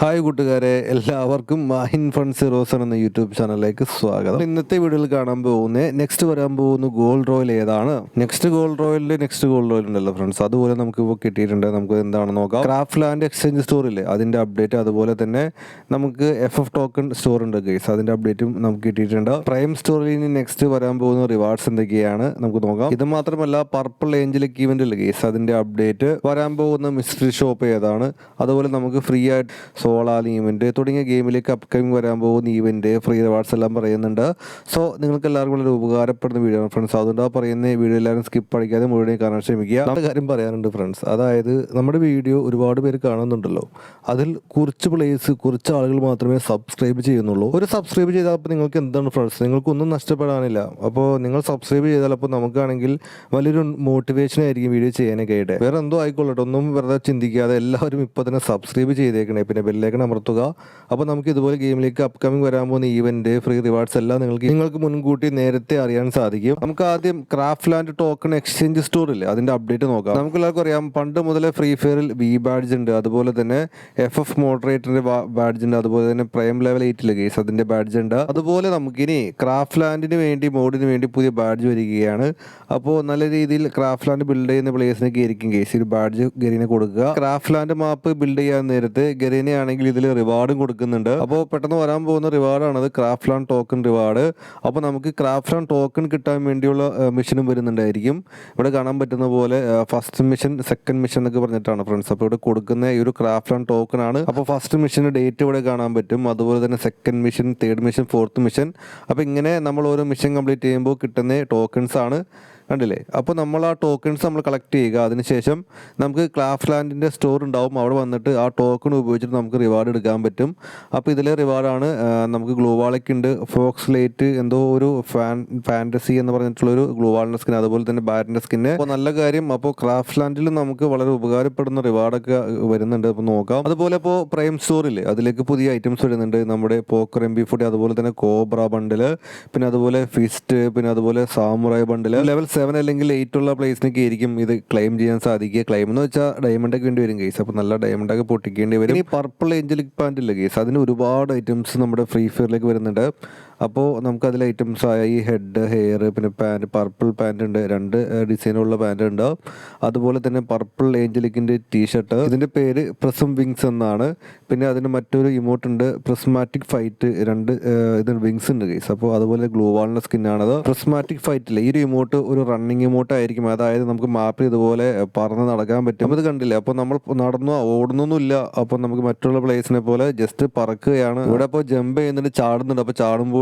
Hi കൂട്ടുകാരെ എല്ലാവർക്കും Mahin fun സീറോസൺ എന്ന യൂട്യൂബ് ചാനലിലേക്ക് സ്വാഗതം. ഇന്നത്തെ വീഡിയോയിൽ കാണാൻ പോകുന്ന നെക്സ്റ്റ് വരാൻ പോകുന്ന ഗോൾഡ് റോയൽ ഏതാണ്? നെക്സ്റ്റ് ഗോൾഡ് റോയലിന്റെ നെക്സ്റ്റ് ഗോൾഡ് റോയൽ ഉണ്ടല്ലോ ഫ്രണ്ട്സ്. അതുപോലെ നമുക്ക് ഇപ്പോൾ കിട്ടിയിട്ടുണ്ട്. നമുക്ക് എന്താണെന്ന് നോക്കാം. ക്രാഫ്റ്റ് ലാൻഡ് എക്സ്ചേഞ്ച് സ്റ്റോർ ഇല്ലേ? അതിന്റെ അപ്ഡേറ്റ് അതുപോലെ തന്നെ നമുക്ക് എഫ് എഫ് ടോക്കൺ സ്റ്റോർ ഉണ്ട് ഗൈസ് അതിന്റെ അപ്ഡേറ്റും നമുക്ക് കിട്ടിയിട്ടുണ്ട്. പ്രൈം സ്റ്റോറിൽ ഇനി നെക്സ്റ്റ് വരാൻ പോകുന്ന റിവാർഡ്സ് എന്തൊക്കെയാണ്? നമുക്ക് നോക്കാം. ഇത് മാത്രമല്ല പർപ്പിൾ ഏഞ്ചലിക് ഇവന്റ് ഇല്ലേ ഗൈസ് അതിന്റെ അപ്ഡേറ്റ് വരാൻ പോകുന്ന മിസ്റ്ററി ഷോപ്പ് ഏതാണ്? അതുപോലെ നമുക്ക് ഫ്രീ ആയിട്ട് സോളാർ ഈവന്റ് തുടങ്ങിയ ഗെയിമിലേക്ക് അപ്കമിങ് വരാൻ പോകുന്ന ഈവന്റ് ഫ്രീ റിവാർഡ്സ് എല്ലാം പറയുന്നുണ്ട്. സോ നിങ്ങൾക്ക് എല്ലാവർക്കും വളരെ ഉപകാരപ്പെടുന്ന വീഡിയോ ആണ് ഫ്രണ്ട്സ് അതുകൊണ്ട് ആ പറയുന്ന വീഡിയോ എല്ലാവരും സ്കിപ്പ് അടിക്കാതെ മുഴുവൻ കാണാൻ ശ്രമിക്കുക. നമ്മുടെ കാര്യം പറയാനുണ്ട് ഫ്രണ്ട്സ് അതായത് നമ്മുടെ വീഡിയോ ഒരുപാട് പേര് കാണുന്നുണ്ടല്ലോ. അതിൽ കുറച്ച് പ്ലേസ് കുറച്ച് ആളുകൾ മാത്രമേ സബ്സ്ക്രൈബ് ചെയ്യുന്നുള്ളൂ. ഒരു സബ്സ്ക്രൈബ് ചെയ്താൽ അപ്പോൾ നിങ്ങൾക്ക് എന്താണ് ഫ്രണ്ട്സ് നിങ്ങൾക്കൊന്നും നഷ്ടപ്പെടാനില്ല. അപ്പോൾ നിങ്ങൾ സബ്സ്ക്രൈബ് ചെയ്താൽ അപ്പോൾ നമുക്കാണെങ്കിൽ വലിയൊരു മോട്ടിവേഷൻ ആയിരിക്കും വീഡിയോ ചെയ്യാനൊക്കെ ആയിട്ട്. വേറെ എന്തോ ആയിക്കോളട്ടെ ഒന്നും വെറുതെ ചിന്തിക്കാതെ എല്ലാവരും ഇപ്പോൾ തന്നെ സബ്സ്ക്രൈബ് ചെയ്തേക്കണേ. പിന്നെ ബെല്ലേക്കൺ അമർത്തുക. അപ്പോൾ നമുക്ക് ഇതുപോലെ ഗെയിമിലേക്ക് അപ്കമിംഗ് വരാൻ പോകുന്ന ഈവന്റ് ഫ്രീ റിവാർഡ്സ് എല്ലാം നിങ്ങൾക്ക് നിങ്ങൾക്ക് മുൻകൂട്ടി നേരത്തെ അറിയാൻ സാധിക്കും. നമുക്ക് ആദ്യം ക്രാഫ്റ്റ് ലാൻഡ് ടോക്കൺ എക്സ്ചേഞ്ച് സ്റ്റോറിൽ അതിന്റെ അപ്ഡേറ്റ് നോക്കാം. നമുക്ക് എല്ലാവർക്കും അറിയാം പണ്ട് മുതലേ ഫ്രീ ഫയറിൽ വി ബാഡ്ജ് ഉണ്ട്. അതുപോലെ തന്നെ എഫ് എഫ് മോഡറേറ്ററിന്റെ ബാഡ്ജ് ഉണ്ട്. അതുപോലെ തന്നെ പ്രൈം ലെവൽ എയ്റ്റിലെ കേസ് അതിന്റെ ബാഡ്ജ് ഉണ്ട്. അതുപോലെ നമുക്കിനി ക്രാഫ്റ്റ് ലാൻഡിന് വേണ്ടി മോഡിന് വേണ്ടി പുതിയ ബാഡ്ജ് വരികയാണ്. അപ്പോൾ നല്ല രീതിയിൽ ക്രാഫ്റ്റ് ലാൻഡ് ബിൽഡ് ചെയ്യുന്ന പ്ലേസിനൊക്കെ ആയിരിക്കും കേസ് ഒരു ബാഡ്ജ് ഗരീനെ കൊടുക്കുക. ക്രാഫ്റ്റ് ലാൻഡ് മാപ്പ് ബിൽഡ് ചെയ്യാൻ നേരത്ത് ഗരീനെ ആണെങ്കിൽ ഇതിൽ റിവാർഡും കൊടുക്കുന്നുണ്ട്. അപ്പോൾ പെട്ടെന്ന് വരാൻ പോകുന്ന റിവാർഡാണത് ക്രാഫ്റ്റ് ലാൻഡ് ടോക്കൺ റിവാർഡ് അപ്പോൾ നമുക്ക് ക്രാഫ്റ്റ് ടോക്കൺ കിട്ടാൻ വേണ്ടിയുള്ള മിഷനും വരുന്നുണ്ടായിരിക്കും. ഇവിടെ കാണാൻ പറ്റുന്ന പോലെ ഫസ്റ്റ് മിഷൻ സെക്കൻഡ് മിഷൻ എന്നൊക്കെ പറഞ്ഞിട്ടാണ് ഫ്രണ്ട്സ് അപ്പോൾ ഇവിടെ കൊടുക്കുന്ന ഈ ഒരു ക്രാഫ്റ്റ് ടോക്കൺ ആണ്. അപ്പോൾ ഫസ്റ്റ് മിഷന്റെ ഡേറ്റ് ഇവിടെ കാണാൻ പറ്റും. അതുപോലെ തന്നെ second mission third mission fourth mission അപ്പോൾ ഇങ്ങനെ നമ്മൾ ഓരോ മിഷൻ കംപ്ലീറ്റ് ചെയ്യുമ്പോൾ കിട്ടുന്ന ടോക്കൺസ് ആണ്. കണ്ടില്ലേ? അപ്പോൾ നമ്മൾ ആ ടോക്കൺസ് നമ്മൾ കളക്ട് ചെയ്യുക. അതിനുശേഷം നമുക്ക് ക്ലാഫ് ലാൻഡിന്റെ സ്റ്റോർ ഉണ്ടാവും. അവിടെ വന്നിട്ട് ആ ടോക്കൺ ഉപയോഗിച്ചിട്ട് നമുക്ക് റിവാർഡ് എടുക്കാൻ പറ്റും. അപ്പോൾ ഇതിലെ റിവാർഡാണ് നമുക്ക് ഗ്ലൂവാളൊക്കെ ഉണ്ട്. ഫോക്സ് ലൈറ്റ് എന്തോ ഒരു ഫാൻ ഫാന്റസി എന്ന് പറഞ്ഞിട്ടുള്ളൊരു ഗ്ലൂവാളിന്റെ സ്കിൻ അതുപോലെ തന്നെ ബാറ്റിന്റെ സ്കിന്ന് അപ്പോൾ നല്ല കാര്യം അപ്പോൾ ക്രാഫ്റ്റ് ലാൻഡിൽ നമുക്ക് വളരെ ഉപകാരപ്പെടുന്ന റിവാർഡൊക്കെ വരുന്നുണ്ട്. അപ്പോൾ നോക്കാം. അതുപോലെ ഇപ്പോൾ പ്രൈം സ്റ്റോറിൽ അതിലേക്ക് പുതിയ ഐറ്റംസ് വരുന്നുണ്ട്. നമ്മുടെ പോക്കർ എം ബി ഫുഡ് അതുപോലെ തന്നെ കോബ്ര ബണ്ടിൽ പിന്നെ അതുപോലെ ഫിസ്റ്റ് പിന്നെ അതുപോലെ സാമുറായ ബണ്ടിൽ ലെവൽ സെവൻ അല്ലെങ്കിൽ എയ്റ്റ് ഉള്ള പ്ലേസിനൊക്കെ ആയിരിക്കും ഇത് ക്ലെയിം ചെയ്യാൻ സാധിക്കുക. ക്ലെയിം എന്ന് വെച്ചാൽ ഡയമണ്ട് ഒക്കെ വേണ്ടി വരും കേസ് അപ്പോൾ നല്ല ഡയമണ്ട് ഒക്കെ പൊട്ടിക്കേണ്ടി വരും. ഈ പർപ്പിൾ ഏഞ്ചലിക് പാന്റ് ഇല്ല കേസ് അതിന് ഒരുപാട് ഐറ്റംസ് നമ്മുടെ ഫ്രീ ഫയറിലേക്ക് വരുന്നുണ്ട്. അപ്പോൾ നമുക്കതിൽ ഐറ്റംസ് ആയ ഈ ഹെഡ് ഹെയർ പിന്നെ പാന്റ് പർപ്പിൾ പാന്റ് ഉണ്ട്. രണ്ട് ഡിസൈനുള്ള പാന്റ് ഉണ്ടാവും. അതുപോലെ തന്നെ പർപ്പിൾ ഏഞ്ചലിക്കിന്റെ ടീഷർട്ട് ഇതിന്റെ പേര് പ്രസം വിങ്സ് എന്നാണ്. പിന്നെ അതിന് മറ്റൊരു ഇമോട്ട് ഉണ്ട്. പ്രസ്മാറ്റിക് ഫൈറ്റ് രണ്ട് ഇതിന് വിങ്സ് ഉണ്ട് കേസ് അപ്പോൾ അതുപോലെ ഗ്ലൂ വാളിന്റെ സ്കിന്നാണത് പ്രസ്മാറ്റിക് ഫൈറ്റില്ല ഈ ഒരു ഇമോട്ട് ഒരു റണ്ണിങ് ഇമോട്ട് ആയിരിക്കും. അതായത് നമുക്ക് മാപ്പിൽ ഇതുപോലെ പറന്ന് നടക്കാൻ പറ്റും. നമ്മൾ ഇത് കണ്ടില്ല? അപ്പോൾ നമ്മൾ നടന്നു ഓടുന്നൊന്നുമില്ല. അപ്പോൾ നമുക്ക് മറ്റുള്ള പ്ലേസിനെ പോലെ ജസ്റ്റ് പറക്കുകയാണ്. ഇവിടെ അപ്പോൾ ജമ്പ് ചെയ്യുന്നുണ്ട് ചാടുന്നുണ്ട്. അപ്പോൾ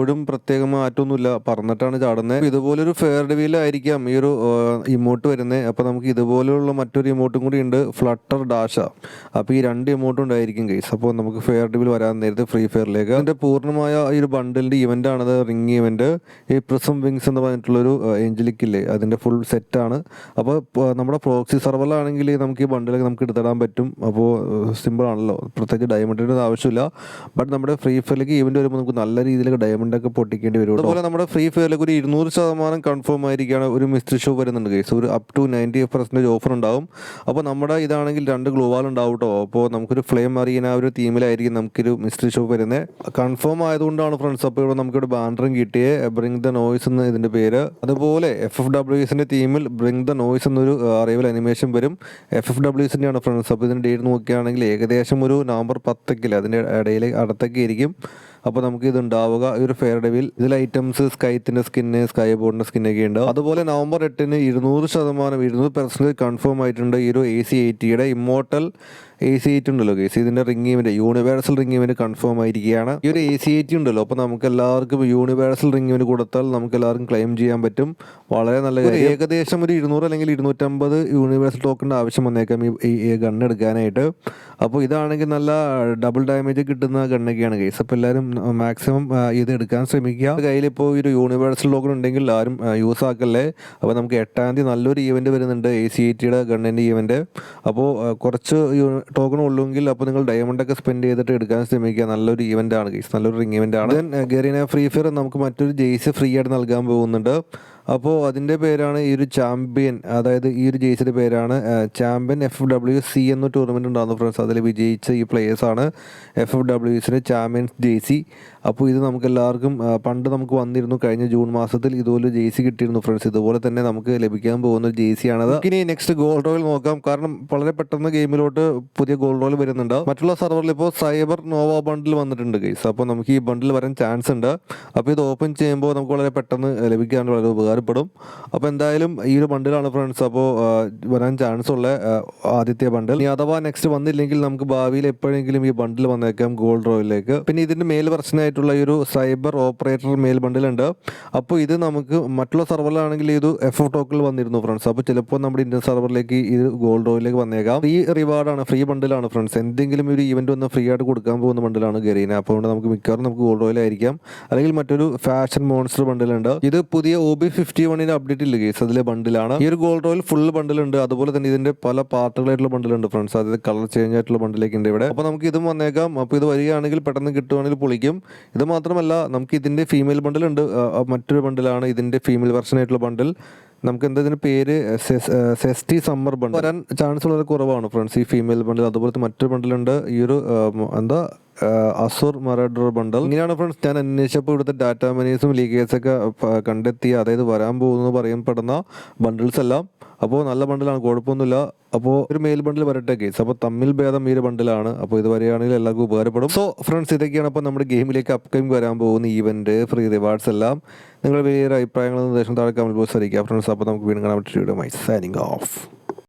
ചാടുമ്പോഴും പ്രത്യേക മാറ്റമൊന്നുമില്ല പറഞ്ഞിട്ടാണ് ചാടുന്നത് ഇതുപോലൊരു ഫെയർ ഡിവിയിലായിരിക്കാം ഈ ഒരു ഇമോട്ട് വരുന്നത് അപ്പോൾ നമുക്ക് ഇതുപോലെയുള്ള മറ്റൊരു ഇമോട്ടും കൂടി ഉണ്ട്. ഫ്ലട്ടർ ഡാഷ അപ്പോൾ ഈ രണ്ട് ഇമോട്ടും ഉണ്ടായിരിക്കും കേസ് അപ്പോൾ നമുക്ക് ഫെയർ ഡിവിൽ വരാൻ നേരത്തെ ഫ്രീ ഫയറിലേക്ക് അതിന്റെ പൂർണമായ ഈ ഒരു ബണ്ടിലിന്റെ ഇവന്റ് ആണത്. റിംഗ് ഇവന്റ് ഈ പ്രിസം വിങ്സ് എന്ന് പറഞ്ഞിട്ടുള്ളൊരു ഏഞ്ചലിക് ഇല്ലേ? അതിന്റെ ഫുൾ സെറ്റാണ് അപ്പോൾ നമ്മുടെ പ്രോക്സി സെർവറിലാണെങ്കിൽ നമുക്ക് ഈ ബണ്ടിലൊക്കെ നമുക്ക് എടുത്തിടാൻ പറ്റും. അപ്പോൾ സിമ്പിൾ ആണല്ലോ. പ്രത്യേകിച്ച് ഡയമണ്ടിന്റെ ആവശ്യമില്ല. ബട്ട് നമ്മുടെ ഫ്രീ ഫയറിലേക്ക് ഇവന്റ് വരുമ്പോൾ നമുക്ക് നല്ല രീതിയിലേക്ക് ഡയമണ്ട് ഒക്കെ പൊട്ടിക്കേണ്ടി വരും അതുപോലെ നമ്മുടെ ഫ്രീ ഫയറിലേക്ക് ഒരു ഇരുന്നൂറ് ശതമാനം കൺഫേം ആയിരിക്കുകയാണ് ഒരു മിസ്റ്റർ ഷോ വരുന്നുണ്ട് കേസ് ഒരു up to ninety percentage offer ഉണ്ടാവും. അപ്പോൾ നമ്മുടെ ഇതാണെങ്കിൽ രണ്ട് ഗ്ലോവാൾ ഉണ്ടാവും കേട്ടോ അപ്പോൾ നമുക്കൊരു ഫ്ലെയിം അറിയുന്ന ആ ഒരു തീമിലായിരിക്കും നമുക്കൊരു മിസ്റ്ററി ഷോ വരുന്നത് കൺഫേം ആയതുകൊണ്ടാണ് ഫ്രണ്ട്സ് അപ്പോൾ ഇവിടെ നമുക്കിവിടെ ബാൻഡറും കിട്ടിയേ. ബ്രിങ് ദ നോയ്സ് എന്ന് ഇതിന്റെ പേര്. അതുപോലെ എഫ് എഫ് ഡബ്ല്യു എസിന്റെ തീമിൽ ബ്രിങ് ദ നോയ്സ് എന്നൊരു അറിവൽ അനിമേഷൻ വരും. എഫ് എഫ് ഡബ്ല്യു എസിന്റെയാണ് ഫ്രണ്ട്സ് അപ്പോൾ ഇതിന്റെ ഡേറ്റ് നോക്കുകയാണെങ്കിൽ ഏകദേശം ഒരു നവംബർ പത്തൊക്കെയില്ല? അതിന്റെ ഇടയിൽ അടുത്തൊക്കെ ആയിരിക്കും. അപ്പോൾ നമുക്ക് ഇത് ഉണ്ടാവുക ഈ ഒരു ഫെയർ ഡെവിൽ ഇതിൽ ഐറ്റംസ് സ്കൈത്തിന്റെ സ്കിന്ന് സ്കൈ ബോർഡിന്റെ സ്കിന്നൊക്കെ ഉണ്ട്. അതുപോലെ നവംബർ എട്ടിന് ഇരുന്നൂറ് ശതമാനം ഇരുന്നൂറ് പെർസെന്റേജ് കൺഫേം ആയിട്ടുണ്ട് ഈ ഒരു എ സി എയ്റ്റിയുടെ ഇമ്മോർട്ടൽ എ സി എയ്റ്റ് ഉണ്ടല്ലോ. കേസ് ഇതിന്റെ ring event universal ring event confirm ആയിരിക്കുകയാണ്. ഈ ഒരു എ സി എയ്റ്റി ഉണ്ടല്ലോ. അപ്പോൾ നമുക്ക് എല്ലാവർക്കും യൂണിവേഴ്സൽ റിംഗ് ഇവന്റ് കൊടുത്താൽ നമുക്ക് എല്ലാവർക്കും ക്ലെയിം ചെയ്യാൻ പറ്റും. വളരെ നല്ല ഏകദേശം ഒരു ഇരുന്നൂറ് അല്ലെങ്കിൽ ഇരുന്നൂറ്റമ്പത് യൂണിവേഴ്സൽ ടോക്കണിന്റെ ആവശ്യം വന്നേക്കാം ഈ ഈ ഗണ്ണ് എടുക്കാനായിട്ട്. അപ്പോൾ ഇതാണെങ്കിൽ നല്ല ഡബിൾ ഡാമേജ് കിട്ടുന്ന ഗണ്ണൊക്കെയാണ് കേസ് അപ്പോൾ എല്ലാവരും മാക്സിമം ഇത് എടുക്കാൻ ശ്രമിക്കുക. കയ്യിലിപ്പോൾ ഒരു യൂണിവേഴ്സൽ ടോക്കൺ ഉണ്ടെങ്കിൽ ആരും യൂസ് ആക്കല്ലേ? അപ്പോൾ നമുക്ക് എട്ടാം തീയതി നല്ലൊരു ഈവന്റ് വരുന്നുണ്ട് എ സി ഐ ടിയുടെ ഗണ്ണിന്റെ ഈവന്റ് അപ്പോൾ കുറച്ച് ടോക്കൺ ഉള്ളുവെങ്കിൽ അപ്പോൾ നിങ്ങൾ ഡയമണ്ട് ഒക്കെ സ്പെൻഡ് ചെയ്തിട്ട് എടുക്കാൻ ശ്രമിക്കുക. നല്ലൊരു ഇവന്റ് ആണ് കേസ് നല്ലൊരു റിംഗ് ഇവന്റ് ആണ്. ദെൻ ഗരീന ഫ്രീ ഫയർ നമുക്ക് മറ്റൊരു ജെയ്സ് ഫ്രീ ആയിട്ട് നൽകാൻ പോകുന്നുണ്ട്. അപ്പോൾ അതിന്റെ പേരാണ് ഈ ഒരു ചാമ്പ്യൻ അതായത് ഈ ഒരു ജേഴ്സിയുടെ പേരാണ് ചാമ്പ്യൻ എഫ് ഡബ്ല്യു സി എന്ന ടൂർണമെന്റ് ഉണ്ടാകുന്നു ഫ്രണ്ട്സ് അതിൽ വിജയിച്ച ഈ പ്ലേയേഴ്സാണ് എഫ് എഫ് ഡബ്ല്യുസിന് ചാമ്പ്യൻസ് ജേഴ്സി. അപ്പോൾ ഇത് നമുക്ക് എല്ലാവർക്കും പണ്ട് നമുക്ക് വന്നിരുന്നു. കഴിഞ്ഞ ജൂൺ മാസത്തിൽ ഇതുപോലെ ജേഴ്സി കിട്ടിയിരുന്നു ഫ്രണ്ട്സ് ഇതുപോലെ തന്നെ നമുക്ക് ലഭിക്കാൻ പോകുന്ന ഒരു ജേഴ്സിയാണത്. ഇനി നെക്സ്റ്റ് ഗോൾഡ് റോയിൽ നോക്കാം. കാരണം വളരെ പെട്ടെന്ന് ഗെയിമിലോട്ട് പുതിയ ഗോൾഡ് റോയിൽ വരുന്നുണ്ട്. മറ്റുള്ള സർവറിൽ ഇപ്പോൾ സൈബർ നോവ ബണ്ടിൽ വന്നിട്ടുണ്ട് ഗൈസ് അപ്പോൾ നമുക്ക് ഈ ബണ്ടിൽ വരാൻ ചാൻസ് ഉണ്ട്. അപ്പോൾ ഇത് ഓപ്പൺ ചെയ്യുമ്പോൾ നമുക്ക് വളരെ പെട്ടെന്ന് ലഭിക്കാൻ വളരെ ഉപകാരപ്പെടും അപ്പോൾ എന്തായാലും ഈ ഒരു ബണ്ടിലാണ് ഫ്രണ്ട്സ് അപ്പോൾ വരാൻ ചാൻസ് ഉള്ള ആദ്യത്തെ ബണ്ടിൽ. ഇനി അഥവാ നെക്സ്റ്റ് വന്നില്ലെങ്കിൽ നമുക്ക് ഭാവിയിൽ എപ്പോഴെങ്കിലും ഈ ബണ്ടിൽ വന്നേക്കാം ഗോൾഡ് റോയിലേക്ക് പിന്നെ ഇതിന്റെ മേൽ വെർഷനായിട്ടുള്ള ഈ ഒരു സൈബർ ഓപ്പറേറ്റർ മെയിൽ ബണ്ടിലുണ്ട്. അപ്പോൾ ഇത് നമുക്ക് മറ്റുള്ള സെർവറിലാണെങ്കിൽ ഇത് എഫ് ടോക്കിൽ വന്നിരുന്നു ഫ്രണ്ട്സ് അപ്പോൾ ചിലപ്പോൾ നമ്മുടെ ഇന്ത്യൻ സെർവറിലേക്ക് ഇത് ഗോൾഡ് റോയിലേക്ക് വന്നേക്കാം. ഫ്രീ റിവാർഡാണ് ഫ്രീ ബണ്ടിലാണ് ഫ്രണ്ട്സ് എന്തെങ്കിലും ഒരു ഇവന്റ് വന്ന് ഫ്രീ ആയിട്ട് കൊടുക്കാൻ പോകുന്ന ബണ്ടിലാണ് ഗരീന. അപ്പോൾ അതുകൊണ്ട് നമുക്ക് മിക്കവാറും നമുക്ക് ഗോൾഡ് റോയിലായിരിക്കാം അല്ലെങ്കിൽ മറ്റൊരു ഫാഷൻ മോൺസ്റ്റർ ബണ്ടിലുണ്ട്. ഇത് പുതിയ ഒ ബി ഫിഫ്റ്റി വണ്ണിന്റെ അപ്ഡേറ്റ് ഇല്ല കേസ് അതിലെ ബണ്ടിലാണ് ഈ ഒരു ഗോൾഡ് റോയിൽ ഫുൾ ബണ്ടിലുണ്ട് അതുപോലെ തന്നെ ഇതിന്റെ പല പാർട്ടുകളായിട്ടുള്ള ബണ്ടിലുണ്ട് ഫ്രണ്ട്സ് അതായത് കളർ ചേഞ്ച് ആയിട്ടുള്ള ബണ്ടിലേക്ക് ഉണ്ട് ഇവിടെ. അപ്പോൾ നമുക്ക് ഇതും വന്നേക്കാം. അപ്പോൾ ഇത് വരികയാണെങ്കിൽ പെട്ടെന്ന് കിട്ടുവാണെങ്കിൽ പൊളിക്കും. ഇത് മാത്രമല്ല നമുക്ക് ഇതിന്റെ ഫീമെയിൽ ബണ്ടിലുണ്ട് മറ്റൊരു ബണ്ടിലാണ് ഇതിന്റെ ഫീമെയിൽ വെർഷൻ ആയിട്ടുള്ള ബണ്ടിൽ നമുക്ക് എന്താ ഇതിന്റെ പേര്? സെസ്- സെസ്റ്റി സമ്മർ ബണ്ടിൽ വരാൻ ചാൻസ് വളരെ കുറവാണ് ഫ്രണ്ട്സ് ഈ ഫീമെയിൽ ബണ്ടിൽ അതുപോലത്തെ മറ്റൊരു ബണ്ടിലുണ്ട് ഈ ഒരു എന്താ? Azure marauder bundle. ഇങ്ങനെയാണ് ഫ്രണ്ട്സ് ഞാൻ അന്വേഷിച്ചപ്പോൾ ഇവിടുത്തെ ഡാറ്റ മനീസും ലീഗേഴ്സൊക്കെ കണ്ടെത്തി അതായത് വരാൻ പോകുന്നു പറയപ്പെടുന്ന ബണ്ടിൽസ് എല്ലാം. അപ്പോൾ നല്ല ബണ്ടിലാണ് കുഴപ്പമൊന്നുമില്ല. അപ്പോൾ ഒരു മെയിൽ ബണ്ടിൽ വരട്ടെ കേസ് അപ്പോൾ തമ്മിൽ ഭേദം ഈ ഒരു ബണ്ടിലാണ് അപ്പോൾ ഇത് വരികയാണെങ്കിൽ എല്ലാവർക്കും ഉപകാരപ്പെടും. സോ ഫ്രണ്ട്സ് ഇതൊക്കെയാണ് അപ്പോൾ നമ്മുടെ ഗെയിമിലേക്ക് അപ്കമിങ് വരാൻ പോകുന്ന ഈവന്റ് ഫ്രീ റിവാർഡ്സ് എല്ലാം. നിങ്ങൾ വലിയൊരു അഭിപ്രായങ്ങളും നിർദ്ദേശം താഴെ കമന്റ് ബോസ് അറിയിക്കുക. ഫ്രണ്ട്സ് അപ്പോൾ നമുക്ക് വീണ്ടും കാണാൻ പറ്റിയ സൈനിങ് ഓഫ്